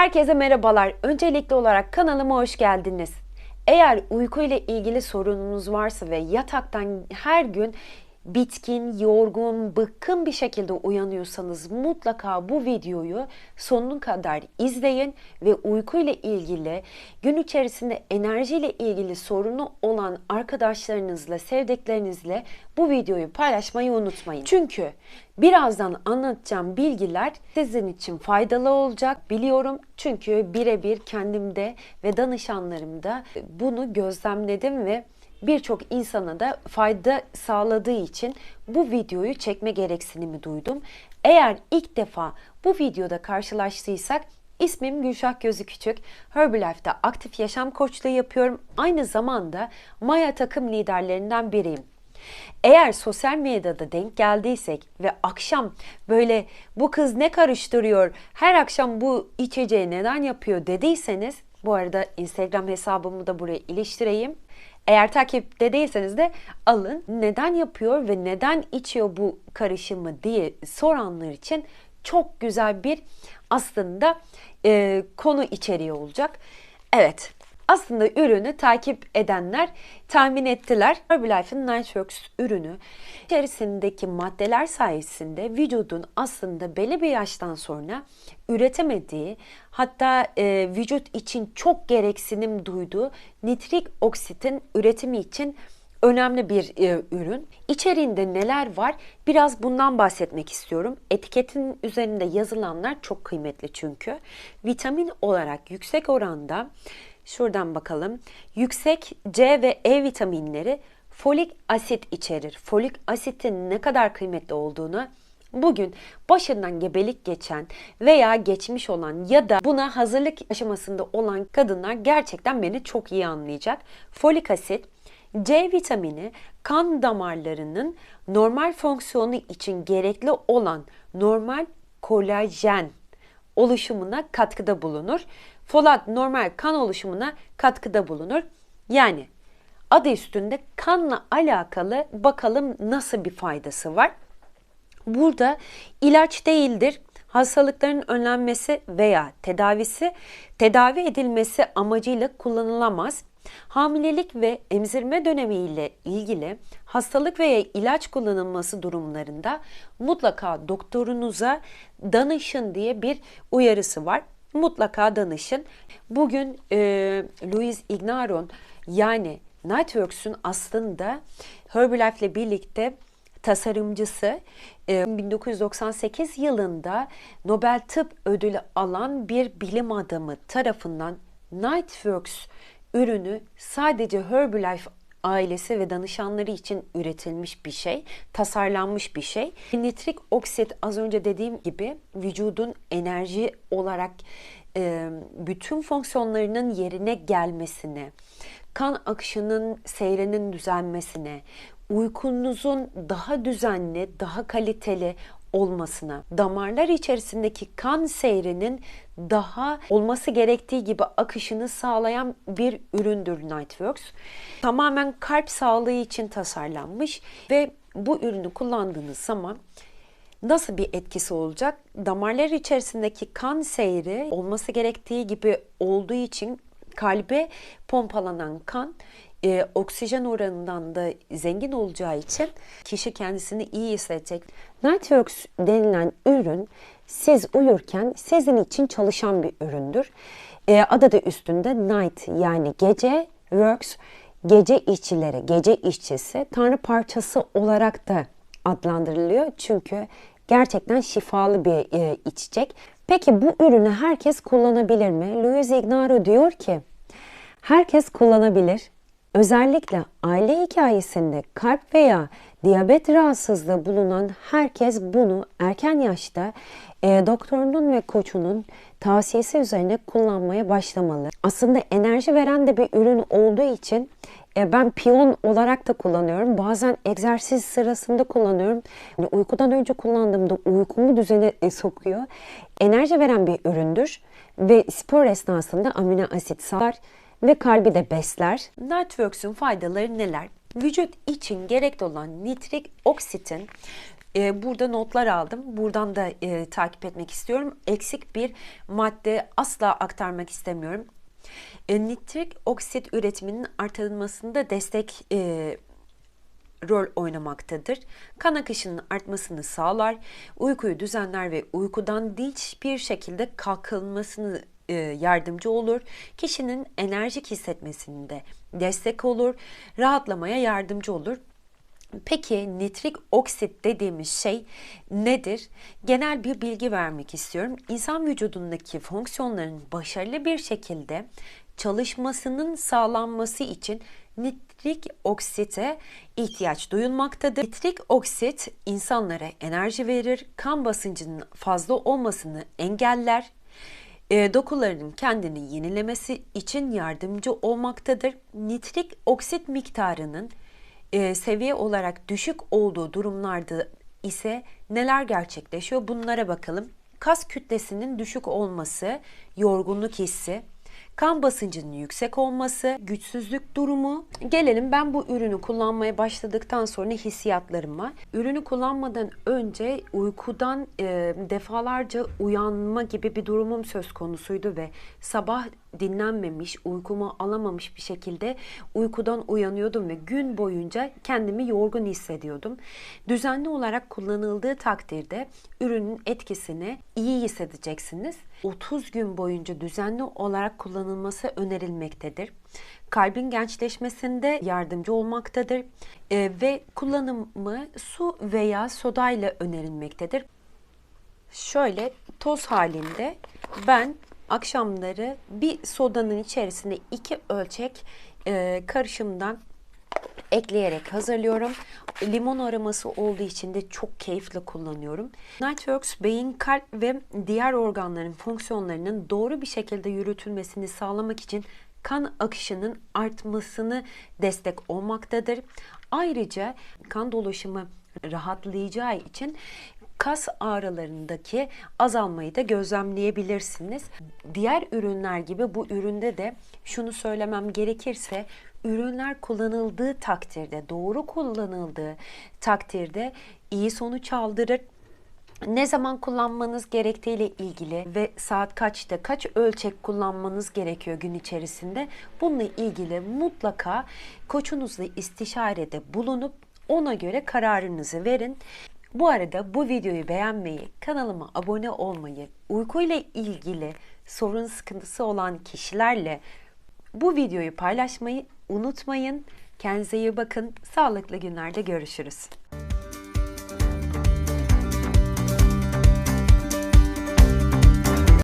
Herkese merhabalar. Öncelikli olarak kanalıma hoş geldiniz. Eğer uyku ile ilgili sorununuz varsa ve yataktan her gün bitkin, yorgun, bıkkın bir şekilde uyanıyorsanız mutlaka bu videoyu sonuna kadar izleyin ve uyku ile ilgili gün içerisinde enerji ile ilgili sorunu olan arkadaşlarınızla, sevdiklerinizle bu videoyu paylaşmayı unutmayın. Çünkü birazdan anlatacağım bilgiler sizin için faydalı olacak biliyorum. Çünkü birebir kendimde ve danışanlarımda bunu gözlemledim ve birçok insana da fayda sağladığı için bu videoyu çekme gereksinimi duydum. Eğer ilk defa bu videoda karşılaştıysak İsmim Gülşah Gözü Küçük. Herbalife'de aktif yaşam koçluğu yapıyorum. Aynı zamanda Maya takım liderlerinden biriyim. Eğer sosyal medyada denk geldiysek ve akşam böyle bu kız ne karıştırıyor, her akşam bu içeceği neden yapıyor dediyseniz bu arada Instagram hesabımı da buraya iliştireyim. Eğer takipte değilseniz de alın. Neden yapıyor ve neden içiyor bu karışımı diye soranlar için çok güzel bir aslında e, konu içeriği olacak. Evet aslında ürünü takip edenler tahmin ettiler. Herbalife'in Nightworks ürünü içerisindeki maddeler sayesinde vücudun aslında belli bir yaştan sonra üretemediği hatta e, vücut için çok gereksinim duyduğu nitrik oksitin üretimi için önemli bir e, ürün. İçeriğinde neler var? Biraz bundan bahsetmek istiyorum. Etiketin üzerinde yazılanlar çok kıymetli çünkü. Vitamin olarak yüksek oranda şuradan bakalım. Yüksek C ve E vitaminleri folik asit içerir. Folik asitin ne kadar kıymetli olduğunu Bugün başından gebelik geçen veya geçmiş olan ya da buna hazırlık aşamasında olan kadınlar gerçekten beni çok iyi anlayacak. Folik asit C vitamini kan damarlarının normal fonksiyonu için gerekli olan normal kolajen oluşumuna katkıda bulunur. Folat normal kan oluşumuna katkıda bulunur. Yani adı üstünde kanla alakalı bakalım nasıl bir faydası var. Burada ilaç değildir. Hastalıkların önlenmesi veya tedavisi, tedavi edilmesi amacıyla kullanılamaz. Hamilelik ve emzirme dönemi ile ilgili hastalık veya ilaç kullanılması durumlarında mutlaka doktorunuza danışın diye bir uyarısı var. Mutlaka danışın. Bugün e, Louis Ignaron yani Nightworks'un aslında Herbalife ile birlikte tasarımcısı 1998 yılında Nobel Tıp Ödülü alan bir bilim adamı tarafından Nightworks ürünü sadece Herbalife ailesi ve danışanları için üretilmiş bir şey, tasarlanmış bir şey. Nitrik oksit az önce dediğim gibi vücudun enerji olarak bütün fonksiyonlarının yerine gelmesine, kan akışının seyrinin düzenmesine, uykunuzun daha düzenli, daha kaliteli olmasına, damarlar içerisindeki kan seyrinin daha olması gerektiği gibi akışını sağlayan bir üründür Nightworks. Tamamen kalp sağlığı için tasarlanmış ve bu ürünü kullandığınız zaman nasıl bir etkisi olacak? Damarlar içerisindeki kan seyri olması gerektiği gibi olduğu için kalbe pompalanan kan e, oksijen oranından da zengin olacağı için kişi kendisini iyi hissedecek. Nightworks denilen ürün siz uyurken sizin için çalışan bir üründür. E, adı da üstünde night yani gece works gece işçileri, gece işçisi tanrı parçası olarak da adlandırılıyor. Çünkü gerçekten şifalı bir e, içecek. Peki bu ürünü herkes kullanabilir mi? Louis Ignaro diyor ki herkes kullanabilir. Özellikle aile hikayesinde kalp veya diyabet rahatsızlığı bulunan herkes bunu erken yaşta e, doktorunun ve koçunun tavsiyesi üzerine kullanmaya başlamalı. Aslında enerji veren de bir ürün olduğu için e, ben piyon olarak da kullanıyorum. Bazen egzersiz sırasında kullanıyorum. Yani uykudan önce kullandığımda uykumu düzene e, sokuyor. Enerji veren bir üründür ve spor esnasında amino asit sağlar ve kalbi de besler. Nightworks'un faydaları neler? Vücut için gerekli olan nitrik oksitin E, burada notlar aldım. Buradan da e, takip etmek istiyorum. Eksik bir madde asla aktarmak istemiyorum. E, nitrik oksit üretiminin artırılmasında destek e, rol oynamaktadır. Kan akışının artmasını sağlar, uykuyu düzenler ve uykudan dinç bir şekilde kalkılmasını yardımcı olur. Kişinin enerjik hissetmesinde destek olur, rahatlamaya yardımcı olur. Peki nitrik oksit dediğimiz şey nedir? Genel bir bilgi vermek istiyorum. İnsan vücudundaki fonksiyonların başarılı bir şekilde çalışmasının sağlanması için nitrik oksite ihtiyaç duyulmaktadır. Nitrik oksit insanlara enerji verir, kan basıncının fazla olmasını engeller, e, dokuların kendini yenilemesi için yardımcı olmaktadır. Nitrik oksit miktarının e, seviye olarak düşük olduğu durumlarda ise neler gerçekleşiyor bunlara bakalım. Kas kütlesinin düşük olması, yorgunluk hissi, kan basıncının yüksek olması, güçsüzlük durumu. Gelelim ben bu ürünü kullanmaya başladıktan sonra hissiyatlarıma. Ürünü kullanmadan önce uykudan e, defalarca uyanma gibi bir durumum söz konusuydu ve sabah dinlenmemiş, uykumu alamamış bir şekilde uykudan uyanıyordum ve gün boyunca kendimi yorgun hissediyordum. Düzenli olarak kullanıldığı takdirde ürünün etkisini iyi hissedeceksiniz. 30 gün boyunca düzenli olarak kullanılması önerilmektedir. Kalbin gençleşmesinde yardımcı olmaktadır e, ve kullanımı su veya soda ile önerilmektedir. Şöyle toz halinde ben akşamları bir sodanın içerisine iki ölçek e, karışımdan ekleyerek hazırlıyorum. Limon aroması olduğu için de çok keyifle kullanıyorum. Nightworks beyin, kalp ve diğer organların fonksiyonlarının doğru bir şekilde yürütülmesini sağlamak için kan akışının artmasını destek olmaktadır. Ayrıca kan dolaşımı rahatlayacağı için kas ağrılarındaki azalmayı da gözlemleyebilirsiniz. Diğer ürünler gibi bu üründe de şunu söylemem gerekirse ürünler kullanıldığı takdirde, doğru kullanıldığı takdirde iyi sonuç aldırır ne zaman kullanmanız gerektiğiyle ilgili ve saat kaçta kaç ölçek kullanmanız gerekiyor gün içerisinde bununla ilgili mutlaka koçunuzla istişarede bulunup ona göre kararınızı verin. Bu arada bu videoyu beğenmeyi, kanalıma abone olmayı, uyku ile ilgili sorun sıkıntısı olan kişilerle bu videoyu paylaşmayı unutmayın. Kendinize iyi bakın. Sağlıklı günlerde görüşürüz.